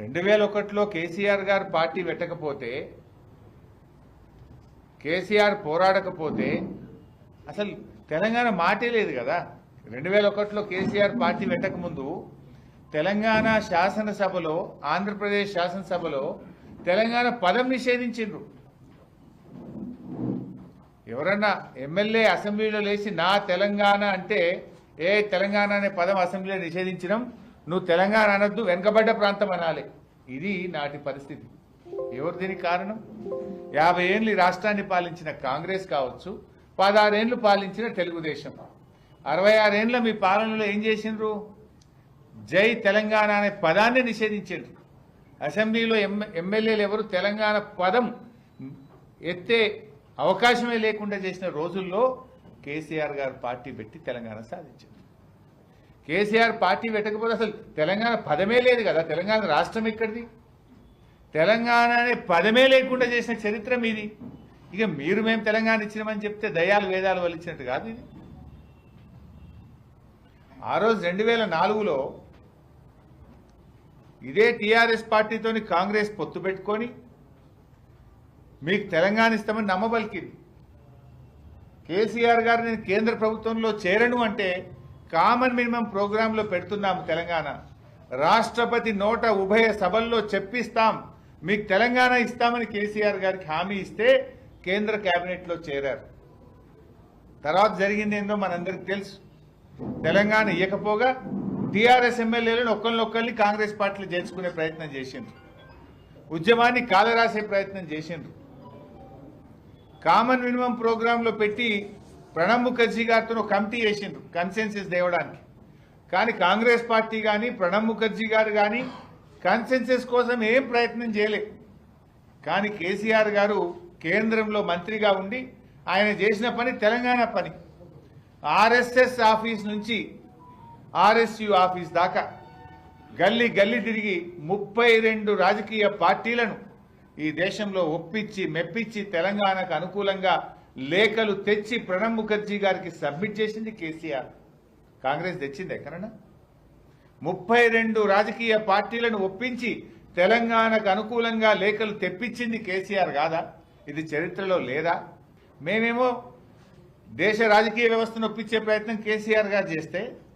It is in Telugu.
రెండు వేల ఒకటిలో కేసీఆర్ గారు పార్టీ పెట్టకపోతే కేసీఆర్ పోరాడకపోతే అసలు తెలంగాణ మాటే లేదు కదా. రెండు వేల ఒకటిలో కేసీఆర్ పార్టీ పెట్టకముందు తెలంగాణ శాసనసభలో ఆంధ్రప్రదేశ్ శాసనసభలో తెలంగాణ పదం నిషేధించిండ్రు. ఎవరన్నా ఎమ్మెల్యే అసెంబ్లీలో లేచి నా తెలంగాణ అంటే ఏ తెలంగాణ అనే పదం అసెంబ్లీలో నిషేధించడం నువ్వు తెలంగాణ అనొద్దు వెనుకబడ్డ ప్రాంతం అనాలి. ఇది నాటి పరిస్థితి. ఎవరు దీనికి కారణం? యాభై ఏళ్ళు రాష్ట్రాన్ని పాలించిన కాంగ్రెస్ కావచ్చు పదహారేండ్లు పాలించిన తెలుగుదేశం. అరవై ఆరేండ్ల మీ పాలనలో ఏం చేసిండ్రు? జై తెలంగాణ అనే పదాన్ని నిషేధించారు అసెంబ్లీలో ఎమ్మెల్యేలు ఎవరు? తెలంగాణ పదం ఎత్తే అవకాశమే లేకుండా చేసిన రోజుల్లో కేసీఆర్ గారు పార్టీ పెట్టి తెలంగాణ సాధించారు కేసీఆర్ పార్టీ పెట్టకపోతే అసలు తెలంగాణ పదమే లేదు కదా? తెలంగాణ రాష్ట్రం ఎక్కడిది? తెలంగాణ అనే పదమే లేకుండా చేసిన చరిత్ర మీది. ఇక మీరు మేము తెలంగాణ ఇచ్చినామని చెప్తే దయాలు వేదాలు వలిచ్చినట్టు కాదు ఇది. ఆ రోజు రెండు వేల నాలుగులో ఇదే టీఆర్ఎస్ పార్టీతోని కాంగ్రెస్ పొత్తు పెట్టుకొని మీకు తెలంగాణ ఇస్తామని నమ్మబలికింది. కేసీఆర్ గారు నేను కేంద్ర ప్రభుత్వంలో చేరను అంటే కామన్ మినిమం ప్రోగ్రాంలో పెడుతున్నాము తెలంగాణ. రాష్ట్రపతి నోట ఉభయ సభల్లో చెప్పిస్తాం. మీకు తెలంగాణ ఇస్తామని కేసీఆర్ గారికి హామీ ఇస్తే కేంద్ర క్యాబినెట్లో చేరారు. తర్వాత జరిగింది ఏందో మనందరికి తెలుసు. తెలంగాణ ఇవ్వకపోగా టీఆర్ఎస్ ఎమ్మెల్యేలను ఒక్కరినొక్కరిని కాంగ్రెస్ పార్టీలు చేర్చుకునే ప్రయత్నం చేసిండ్రు. ఉద్యమాన్ని కాలరాసే ప్రయత్నం చేసిండ్రు. కామన్ మినిమం ప్రోగ్రాంలో పెట్టి ప్రణబ్ ముఖర్జీ గారితో కమిటీ వేసిండ్రు కన్సెన్సెస్ దేవడానికి కానీ కాంగ్రెస్ పార్టీ కానీ ప్రణబ్ ముఖర్జీ గారు కానీ కన్సెన్సెస్ కోసం ఏం ప్రయత్నం చేయలే. కానీ కేసీఆర్ గారు కేంద్రంలో మంత్రిగా ఉండి ఆయన చేసిన పని తెలంగాణ పని. ఆర్ఎస్ఎస్ ఆఫీస్ నుంచి ఆర్ఎస్యు ఆఫీస్ దాకా గల్లీ గల్లీ తిరిగి ముప్పై రెండు రాజకీయ పార్టీలను ఈ దేశంలో ఒప్పించి మెప్పించి తెలంగాణకు అనుకూలంగా లేఖలు తెచ్చి ప్రణబ్ ముఖర్జీ గారికి సబ్మిట్ చేసింది కేసీఆర్. కాంగ్రెస్ తెచ్చింది ఎక్కడన్నా ముప్పై రెండు రాజకీయ పార్టీలను ఒప్పించి తెలంగాణకు అనుకూలంగా లేఖలు తెప్పించింది కేసీఆర్ కాదా? ఇది చరిత్రలో లేదా? మేమేమో దేశ రాజకీయ వ్యవస్థను ఒప్పించే ప్రయత్నం కేసీఆర్ గారు చేస్తే